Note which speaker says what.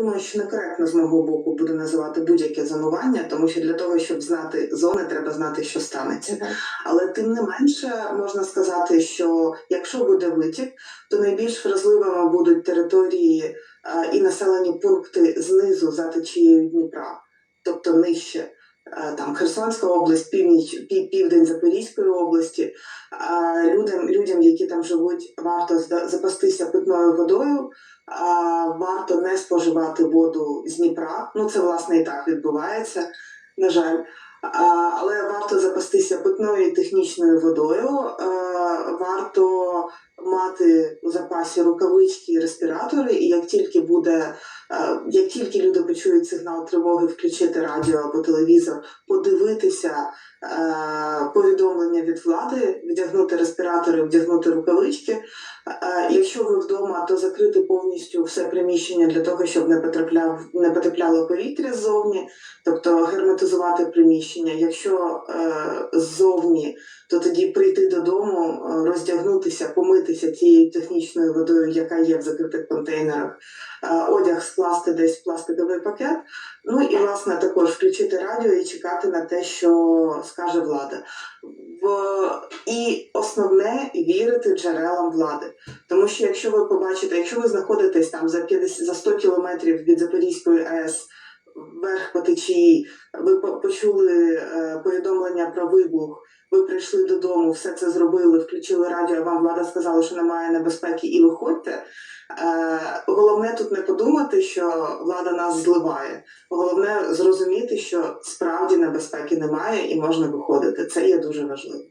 Speaker 1: думаю, що некоректно з мого боку буде називати будь-яке зонування, тому що для того, щоб знати зони, треба знати, що станеться. Але тим не менше можна сказати, що якщо буде витік, то найбільш вразливими будуть території е, і населені пункти знизу за течією Дніпра, тобто нижче. Е, Там Херсонська область, північ, південь Запорізької області. Людям, людям, які там живуть, варто запастися питною водою, варто не споживати воду з Дніпра. Ну це власне і так відбувається, на жаль. Але варто запастися питною технічною водою. Е, варто мати у запасі рукавички і респіратори, і як тільки буде, як тільки люди почують сигнал тривоги, включити радіо або телевізор, подивитися е, повідомлення від влади, вдягнути респіратори, вдягнути рукавички. Е, Якщо ви вдома, то закрити повністю все приміщення для того, щоб не потрапляв не потрапляло повітря ззовні, тобто герметизувати приміщення. Якщо е, ззовні, то тоді прийти додому, е, роздягнутися, помитися тією технічною водою, яка є в закритих контейнерах, е, одяг скласти десь в пластиковий пакет. Ну і власне також включити радіо і чекати на те, що скаже влада. В... І основне вірити джерелам влади. Тому що якщо ви побачите, якщо ви знаходитесь там за 50, за 100 кілометрів від Запорізької АЕС вверх по течії, ви почули е, повідомлення про вибух, ви прийшли додому, все це зробили, включили радіо, а вам влада сказала, що немає небезпеки, і виходьте. Головне тут не подумати, що влада нас зливає. Головне зрозуміти, що справді небезпеки немає і можна виходити. Це є дуже важливо.